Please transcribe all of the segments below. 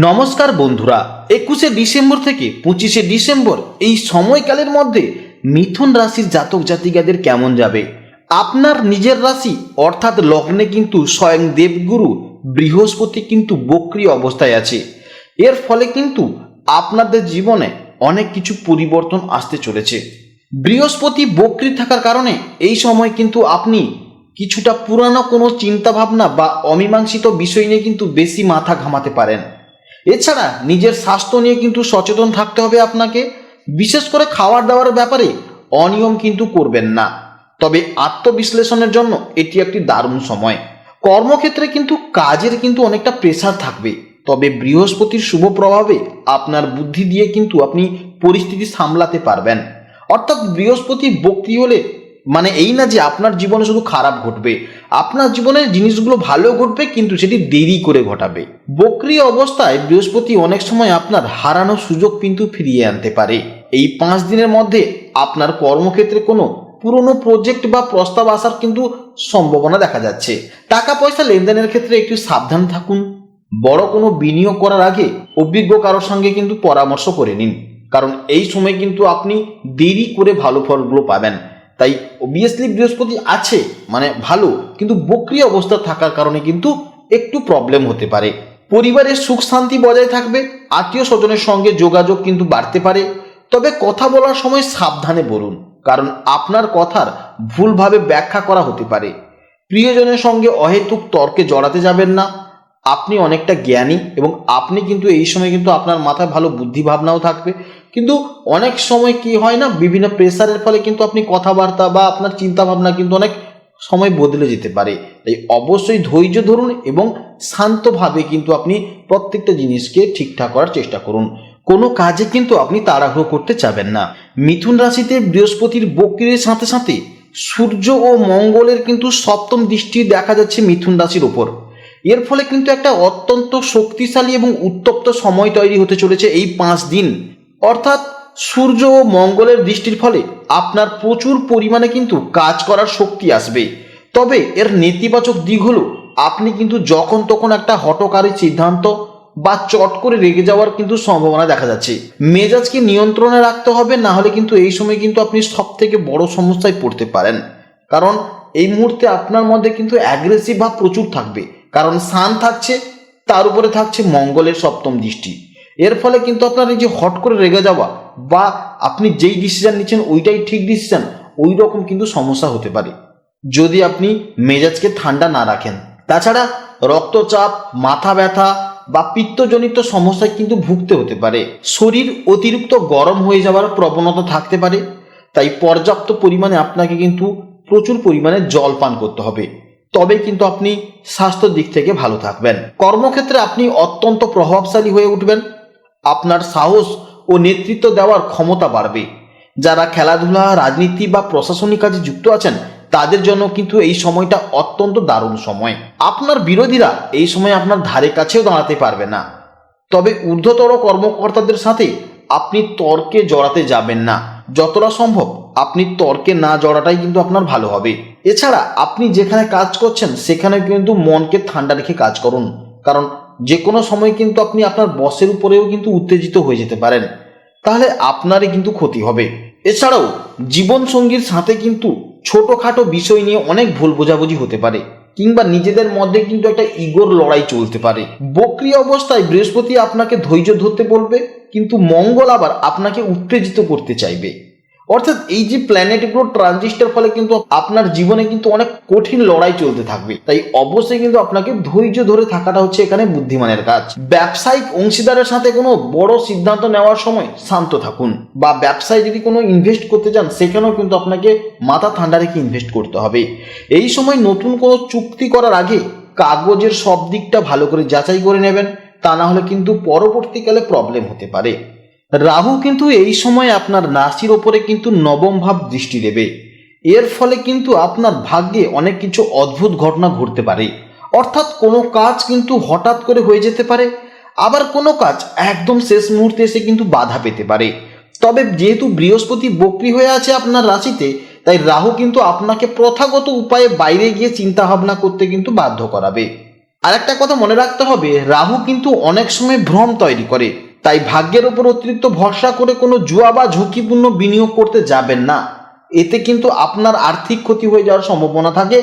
নমস্কার বন্ধুরা, একুশে ডিসেম্বর থেকে পঁচিশে ডিসেম্বর এই সময়কালের মধ্যে মিথুন রাশির জাতক জাতিকাদের কেমন যাবে? আপনার নিজের রাশি, অর্থাৎ লগ্নে কিন্তু স্বয়ং দেবগুরু বৃহস্পতি কিন্তু বক্রি অবস্থায় আছে। এর ফলে কিন্তু আপনাদের জীবনে অনেক কিছু পরিবর্তন আসতে চলেছে। বৃহস্পতি বক্রি থাকার কারণে এই সময় কিন্তু আপনি কিছুটা পুরানো কোনো চিন্তাভাবনা বা অমীমাংসিত বিষয় নিয়ে কিন্তু বেশি মাথা ঘামাতে পারেন। এছাড়া নিজের স্বাস্থ্য নিয়ে কিন্তু সচেতন থাকতে হবে আপনাকে। বিশেষ করে খাওয়ার দাওয়ার ব্যাপারে অনিয়ম কিন্তু করবেন না। তবে আত্মবিশ্লেষণের জন্য এটি একটি দারুণ সময়। কর্মক্ষেত্রে কিন্তু কাজের কিন্তু অনেকটা প্রেসার থাকবে। তবে বৃহস্পতির শুভ প্রভাবে আপনার বুদ্ধি দিয়ে কিন্তু আপনি পরিস্থিতি সামলাতে পারবেন। অর্থাৎ বৃহস্পতি বক্তি হলে মানে এই না যে আপনার জীবনে শুধু খারাপ ঘটবে, আপনার জীবনে জিনিসগুলো ভালো ঘটবে কিন্তু সেটি দেরি করে ঘটাবে। বক্রি অবস্থায় বৃহস্পতি অনেক সময় আপনার হারানো সুযোগ কিন্তু ফিরিয়ে আনতে পারে। এই পাঁচ দিনের মধ্যে আপনার কর্মক্ষেত্রে কোনো পুরনো প্রজেক্ট বা প্রস্তাব আসার কিন্তু সম্ভাবনা দেখা যাচ্ছে। টাকা পয়সা লেনদেনের ক্ষেত্রে একটু সাবধান থাকুন। বড় কোনো বিনিয়োগ করার আগে অভিজ্ঞ কারোর সঙ্গে কিন্তু পরামর্শ করে নিন। কারণ এই সময় কিন্তু আপনি দেরি করে ভালো ফলগুলো পাবেন। তাই অবভিয়াসলি বৃহস্পতি আছে মানে ভালো, কিন্তু বক্রি অবস্থা থাকার কারণে কিন্তু একটু প্রবলেম হতে পারে। পরিবারের সুখ শান্তি বজায় থাকবে, আত্মীয় স্বজনের সঙ্গে যোগাযোগ কিন্তু বাড়তে পারে। তবে কথা বলার সময় সাবধানে বলুন, কারণ আপনার কথার ভুলভাবে ব্যাখ্যা করা হতে পারে। প্রিয়জনের সঙ্গে অহেতুক তর্কে জড়াতে যাবেন না। আপনি অনেকটা জ্ঞানী এবং আপনি কিন্তু এই সময় কিন্তু আপনার মাথায় ভালো বুদ্ধি ভাবনাও থাকবে। কিন্তু অনেক সময় কি হয় না, বিভিন্ন প্রেসারের ফলে কিন্তু আপনি কথাবার্তা বা আপনার চিন্তা ভাবনা কিন্তু অনেক সময় বদলে যেতে পারে। তাই অবশ্যই ধৈর্য ধরুন এবং শান্তভাবে কিন্তু আপনি প্রত্যেকটা জিনিসকে ঠিকঠাক করার চেষ্টা করুন। কোনো কাজে কিন্তু আপনি তাড়াহুড়ো করতে চাবেন না। মিথুন রাশিতে বৃহস্পতির বক্রির সাথে সাথে সূর্য ও মঙ্গলের কিন্তু সপ্তম দৃষ্টি দেখা যাচ্ছে মিথুন রাশির ওপর। এর ফলে কিন্তু একটা অত্যন্ত শক্তিশালী এবং উত্তপ্ত সময় তৈরি হতে চলেছে এই পাঁচ দিন। অর্থাৎ সূর্য ও মঙ্গলের দৃষ্টির ফলে আপনার প্রচুর পরিমাণে কিন্তু কাজ করার শক্তি আসবে। তবে এর নেতিবাচক দিক হলো, আপনি কিন্তু যখন তখন একটা হটকারী সিদ্ধান্ত বা চট করে রেগে যাওয়ার কিন্তু সম্ভাবনা দেখা যাচ্ছে। মেজাজকে নিয়ন্ত্রণে রাখতে হবে, না হলে কিন্তু এই সময় কিন্তু আপনি সব থেকে বড় সমস্যায় পড়তে পারেন। কারণ এই মুহূর্তে আপনার মধ্যে কিন্তু অ্যাগ্রেসিভ ভাব প্রচুর থাকবে। কারণ সান থাকছে, তার উপরে থাকছে মঙ্গলের সপ্তম দৃষ্টি। এর ফলে কিন্তু আপনার এই যে হট করে রেগে যাওয়া বা আপনি যেই ডিসিশন নিচ্ছেন, ওইটাই ঠিক ডিসিশন ওই রকম কিন্তু সমস্যা হতে পারে। যদি আপনি মেজাজকে ঠান্ডা না রাখেন। তাছাড়া রক্তচাপ, মাথা ব্যথা বা পিত্তজনিত সমস্যায় কিন্তু ভুগতে হতে পারে। শরীর অতিরিক্ত গরম হয়ে যাওয়ার প্রবণতা থাকতে পারে। তাই পর্যাপ্ত পরিমাণে আপনাকে কিন্তু প্রচুর পরিমাণে জল পান করতে হবে। তবে কিন্তু আপনি স্বাস্থ্যের দিক থেকে ভালো থাকবেন। কর্মক্ষেত্রে আপনি অত্যন্ত প্রভাবশালী হয়ে উঠবেন। আপনার সাহস ও নেতৃত্ব দেওয়ার ক্ষমতা বাড়বে। যারা খেলাধুলা, রাজনীতি বা প্রশাসনিক কাজে যুক্ত আছেন, তাদের জন্য কিন্তু এই সময়টা অত্যন্ত দারুণ সময়। আপনার বিরোধীরা এই সময় আপনার ধারে কাছেও দাঁড়াতে পারবে না। তবে ঊর্ধ্বতর কর্মকর্তাদের সাথে আপনি তর্কে জড়াতে যাবেন না। যতটা সম্ভব আপনি তর্কে না জড়াটাই কিন্তু আপনার ভালো হবে। এছাড়া আপনি যেখানে কাজ করছেন, সেখানে কিন্তু মনকে ঠান্ডা রেখে কাজ করুন। কারণ যে কোনো সময় কিন্তু আপনি আপনার বসের উপরেও কিন্তু উত্তেজিত হয়ে যেতে পারেন। তাহলে আপনারই কিন্তু ক্ষতি হবে। এছাড়াও জীবনসঙ্গীর সাথে কিন্তু ছোটোখাটো বিষয় নিয়ে অনেক ভুল বোঝাবুঝি হতে পারে, কিংবা নিজেদের মধ্যে কিন্তু একটা ইগোর লড়াই চলতে পারে। বক্রি অবস্থায় বৃহস্পতি আপনাকে ধৈর্য ধরতে বলবে, কিন্তু মঙ্গল আবার আপনাকে উত্তেজিত করতে চাইবে। অর্থাৎ এই যে প্ল্যানেট প্ল্যানেটগুলো ট্রানজিস্টের ফলে কিন্তু আপনার জীবনে কিন্তু অনেক কঠিন লড়াই চলতে থাকবে। তাই অবশ্যই কিন্তু আপনাকে ধৈর্য ধরে থাকাটা হচ্ছে এখানে বুদ্ধিমানের কাজ। ব্যবসায়িক অংশীদারের সাথে কোনো বড় সিদ্ধান্ত নেওয়ার সময় শান্ত থাকুন বা ব্যবসায় যদি কোনো ইনভেস্ট করতে চান, সেখানেও কিন্তু আপনাকে মাথা ঠান্ডা রেখে ইনভেস্ট করতে হবে। এই সময় নতুন কোনো চুক্তি করার আগে কাগজের সব দিকটা ভালো করে যাচাই করে নেবেন, তা না হলে কিন্তু পরবর্তীকালে প্রবলেম হতে পারে। রাহু কিন্তু এই সময় আপনার রাশির ওপরে কিন্তু নবম ভাব দৃষ্টি দেবে। এর ফলে কিন্তু আপনার ভাগ্যে অনেক কিছু অদ্ভুত ঘটনা ঘটতে পারে। অর্থাৎ কোনো কাজ কিন্তু হঠাৎ করে হয়ে যেতে পারে, আবার কোনো কাজ একদম শেষ মুহূর্তে এসে কিন্তু বাধা পেতে পারে। তবে যেহেতু বৃহস্পতি বক্রি হয়ে আছে আপনার রাশিতে, তাই রাহু কিন্তু আপনাকে প্রথাগত উপায়ে বাইরে গিয়ে চিন্তা ভাবনা করতে কিন্তু বাধ্য করাবে। আর একটা কথা মনে রাখতে হবে, রাহু কিন্তু অনেক সময় ভ্রম তৈরি করে। তাই ভাগ্যের উপর অতিরিক্ত ভরসা করে কোনো জুয়া বা ঝুঁকিপূর্ণ বিনিয়োগ করতে যাবেন না। এতে কিন্তু আপনার আর্থিক ক্ষতি হয়ে যাওয়ার সম্ভাবনা থাকে।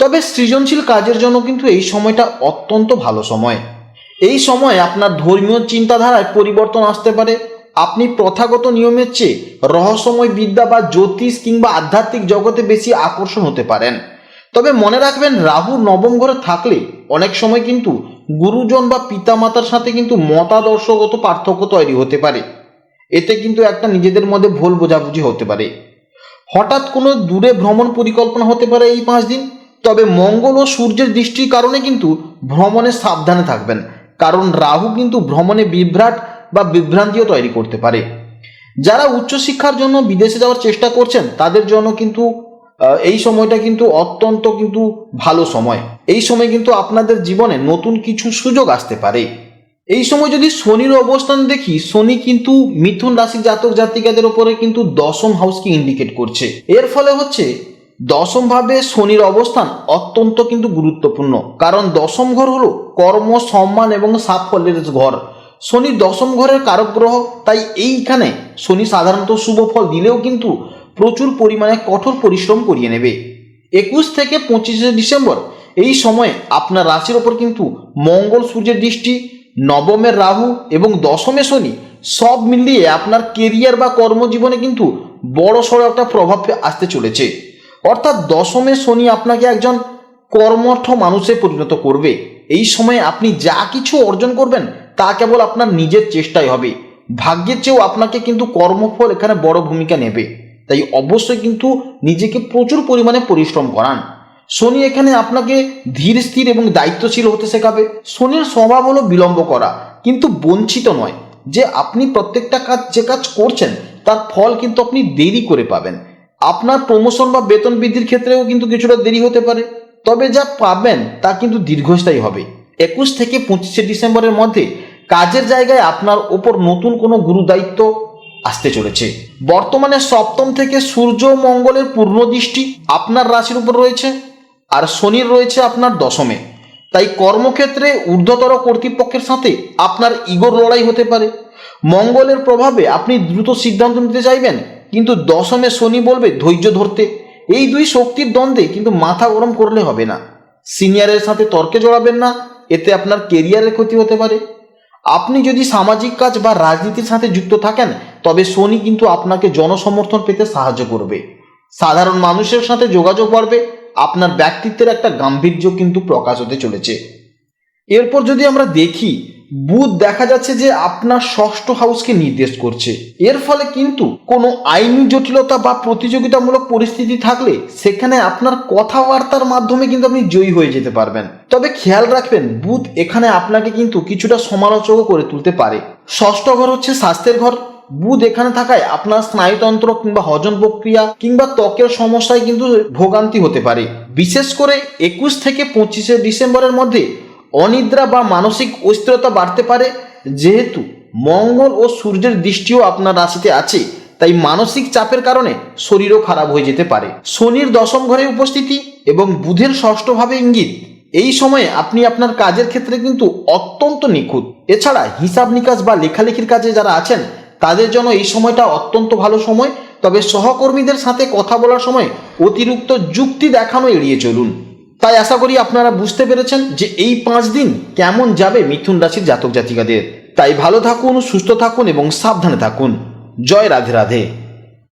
তবে সৃজনশীল কাজের জন্য কিন্তু এই সময়টা অত্যন্ত ভালো সময়। এই সময় আপনার ধর্মীয় চিন্তাধারায় পরিবর্তন আসতে পারে। আপনি প্রথাগত নিয়মের চেয়ে রহস্যময় বিদ্যা বা জ্যোতিষ কিংবা আধ্যাত্মিক জগতে বেশি আকর্ষণ হতে পারেন। তবে মনে রাখবেন রাহু নবম ঘরে থাকলে অনেক সময় কিন্তু গুরুজন বা পিতামাতার সাথে কিন্তু মতাদর্শগত পার্থক্য তৈরি হতে পারে। এতে কিন্তু একটা নিজেদের মধ্যে ভুল বোঝাবুঝি হতে পারে। হঠাৎ কোনো দূরে ভ্রমণ পরিকল্পনা হতে পারে এই পাঁচ দিন, তবে মঙ্গল ও সূর্যের দৃষ্টির কারণে কিন্তু ভ্রমণে সাবধানে থাকবেন। কারণ রাহু কিন্তু ভ্রমণে বিভ্রাট বা বিভ্রান্তিও তৈরি করতে পারে। যারা উচ্চশিক্ষার জন্য বিদেশে যাওয়ার চেষ্টা করছেন, তাদের জন্য কিন্তু এই সময়টা কিন্তু অত্যন্ত কিন্তু ভালো সময়। এই সময় কিন্তু আপনাদের জীবনে নতুন কিছু সুযোগ আসতে পারে। এই সময় যদি শনির অবস্থান দেখি, শনি কিন্তু মিথুন রাশি জাতক জাতিকাদের উপরে কিন্তু দশম হাউসকে ইন্ডিকেট করছে। এর ফলে হচ্ছে দশম ভাবে শনির অবস্থান অত্যন্ত কিন্তু গুরুত্বপূর্ণ। কারণ দশম ঘর হলো কর্ম, সম্মান এবং সাফল্যের ঘর। শনি দশম ঘরের কারক গ্রহ, তাই এইখানে শনি সাধারণত শুভ ফল দিলেও কিন্তু প্রচুর পরিমাণে কঠোর পরিশ্রম করিয়ে নেবে। একুশ থেকে পঁচিশে ডিসেম্বর, এই সময়ে আপনার রাশির ওপর কিন্তু মঙ্গল, সূর্যের দৃষ্টি নবমের রাহু এবং দশমে শনি সব মিলিয়ে আপনার কেরিয়ার বা কর্মজীবনে কিন্তু বড় সড়ো একটা প্রভাব আসতে চলেছে। অর্থাৎ দশমে শনি আপনাকে একজন কর্মঠ মানুষে পরিণত করবে। এই সময়ে আপনি যা কিছু অর্জন করবেন, তা কেবল আপনার নিজের চেষ্টাই হবে। ভাগ্যের চেয়েও আপনাকে কিন্তু কর্মফল এখানে বড় ভূমিকা নেবে। তাই অবশ্যই কিন্তু নিজেকে প্রচুর পরিমাণে পরিশ্রম করান। শনি এখানে আপনাকে ধীর, স্থির এবং দায়িত্বশীল হতে শেখাবে। শনির স্বভাব হলো বিলম্ব করা, কিন্তু বঞ্চিত নয়। যে আপনি প্রত্যেকটা কাজ, যে কাজ করছেন, তার ফল কিন্তু আপনি দেরি করে পাবেন। আপনার প্রমোশন বা বেতন বৃদ্ধির ক্ষেত্রেও কিন্তু কিছুটা দেরি হতে পারে। তবে যা পাবেন, তা কিন্তু দীর্ঘস্থায়ী হবে। একুশ থেকে পঁচিশে ডিসেম্বরের মধ্যে কাজের জায়গায় আপনার ওপর নতুন কোনো গুরু দায়িত্ব আসতে চলেছে। বর্তমানে সপ্তম থেকে সূর্য মঙ্গলের পূর্ণ দৃষ্টি আপনার রাশির উপর রয়েছে আর শনির রয়েছে আপনার দশমে। তাই কর্মক্ষেত্রে ঊর্ধ্বতর কর্তৃপক্ষের সাথে আপনার ইগোর লড়াই হতে পারে। মঙ্গলের প্রভাবে আপনি দ্রুত সিদ্ধান্ত নিতে চাইবেন, কিন্তু দশমে শনি বলবে ধৈর্য ধরতে। এই দুই শক্তির দ্বন্দ্বে কিন্তু মাথা গরম করলে হবে না। সিনিয়রের সাথে তর্কে জড়াবেন না, এতে আপনার কেরিয়ারের ক্ষতি হতে পারে। আপনি যদি সামাজিক কাজ বা রাজনীতির সাথে যুক্ত থাকেন, তবে শনি কিন্তু আপনাকে জনসমর্থন পেতে সাহায্য করবে। সাধারণ মানুষের সাথে যোগাযোগ বাড়বে, আপনার ব্যক্তিত্বের একটা গাম্ভীর্য কিন্তু প্রকাশ হতে চলেছে। এরপর যদি আমরা দেখি বুধ দেখা যাচ্ছে যে আপনার ষষ্ঠ হাউসকে নির্দেশ করছে। এর ফলে কিন্তু কোনো আইনি জটিলতা বা প্রতিযোগিতামূলক পরিস্থিতি থাকলে সেখানে আপনার কথাবার্তার মাধ্যমে কিন্তু আপনি জয়ী হয়ে যেতে পারবেন। তবে খেয়াল রাখবেন, বুধ এখানে আপনাকে কিন্তু কিছুটা সমালোচকও করে তুলতে পারে। ষষ্ঠ ঘর হচ্ছে স্বাস্থ্যের ঘর। বুধ এখানে থাকায় আপনার স্নায়ুতন্ত্র কিংবা হজম প্রক্রিয়া কিংবা ত্বকের সমস্যায় কিন্তু ভোগান্তি হতে পারে। বিশেষ করে একুশ থেকে পঁচিশে ডিসেম্বরের মধ্যে অনিদ্রা বা মানসিক অস্থিরতা বাড়তে পারে, যেহেতু মঙ্গল ও সূর্যের দৃষ্টিও আপনার রাশিতে আছে, তাই মানসিক চাপের কারণে শরীরও খারাপ হয়ে যেতে পারে। শনির দশম ঘরে উপস্থিতি এবং বুধের ষষ্ঠভাবে ইঙ্গিত, এই সময়ে আপনি আপনার কাজের ক্ষেত্রে কিন্তু অত্যন্ত নিখুঁত। এছাড়া হিসাব নিকাশ বা লেখালেখির কাজে যারা আছেন, তাদের জন্য এই সময়টা অত্যন্ত ভালো সময়। তবে সহকর্মীদের সাথে কথা বলার সময় অতিরিক্ত যুক্তি দেখানো এড়িয়ে চলুন। তাই আশা করি আপনারা বুঝতে পেরেছেন যে এই পাঁচ দিন কেমন যাবে মিথুন রাশির জাতক জাতিকাদের। তাই ভালো থাকুন, সুস্থ থাকুন এবং সাবধানে থাকুন। জয় রাধে রাধে।